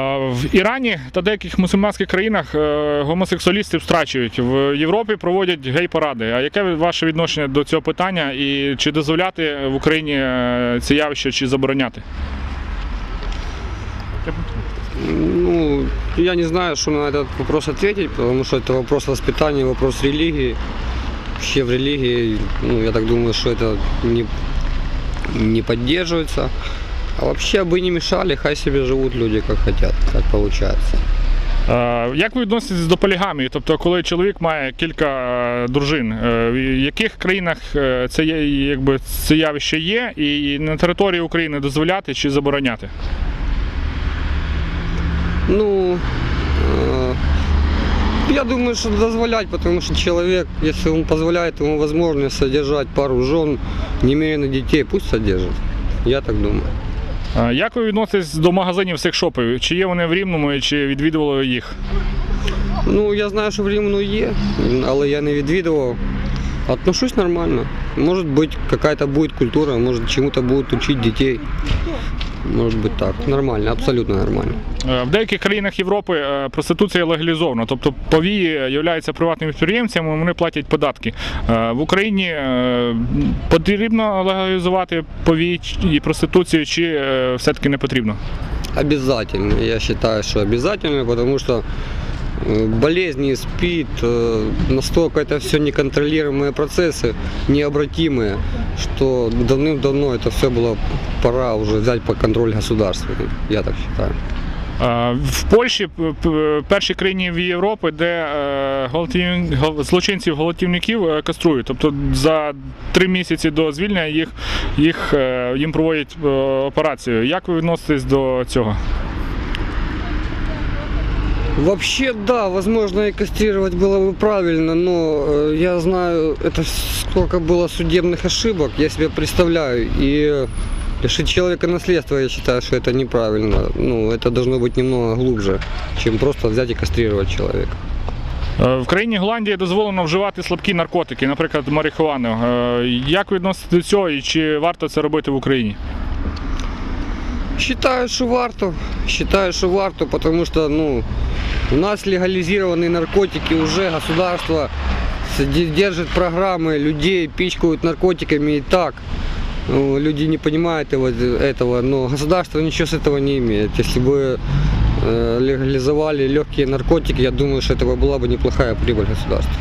В Ірані та деяких мусульманських країнах е, гомосексуалістів страчують. В Європі проводять гей-паради. А яке ваше відношення до цього питання? І чи дозволяти в Україні е, це явище, чи забороняти? Ну, я не знаю, что на этот вопрос ответить, потому что это вопрос воспитания, вопрос религии. Вообще в религии, ну, я так думаю, что это не, не поддерживается. А вообще бы не мешали, хай себе живут люди как хотят, как получается. Е, Як ви відноситесь до полігамії? Тобто, коли чоловік має кілька е, дружин, Е, в яких країнах е, це є, якби це явище є, і на території України дозволяти чи забороняти? Ну, э, я думаю, что дозволять, потому что человек, если он позволяет ему возможность содержать пару жен, немерено детей, пусть содержит. Я так думаю. Як ви відноситесь до магазинів секшопів? Чи є вони в Рівному, і чи відвідували їх? Ну, я знаю, що в Рівному є, але я не відвідував. Отношусь нормально. Быть, какая-то будет культура, может, чему-то будут учить детей. Может бути так. Нормально, абсолютно нормально. Е, В деяких країнах Європи е, проституція легалізована, тобто повії являються приватними підприємцями, вони платять податки. Е, В Україні е, потрібно легалізувати повій і проституцію, чи е, все-таки не потрібно? Обязательно. Я считаю, что обязательно, потому что болезни, СПИД, э, настолько это все неконтролируемые процессы, необратимые, что давным-давно это все было пора уже взять под контроль государства. Я так считаю. Е, В Польщі, п- п- першій країні в Європи, де е, гвалтів- гал- злочинців гвалтівників е, каструють. Тобто за три місяці до звільнення їх, їх, е, їм проводять е, операцію. Як ви відноситесь до цього? Вообще, да, возможно, и кастрировать было бы правильно, но э, я знаю, это сколько было судебных ошибок, я себе представляю, и лишить человека наследства, я считаю, что это неправильно. Ну, это должно быть немного глубже, чем просто взять и кастрировать человека. Е, В країні Голландії дозволено вживати слабкі наркотики, наприклад, марихуану. Е, Як ви відноситесь до цього і чи варто це робити в Україні? Считаю, что варто. Считаю, что варто, потому что, ну, у нас легализированы наркотики, уже государство держит программы, людей пичкают наркотиками и так. Ну, люди не понимают этого, но государство ничего с этого не имеет. Если бы э, легализовали легкие наркотики, я думаю, что это была бы неплохая прибыль государства.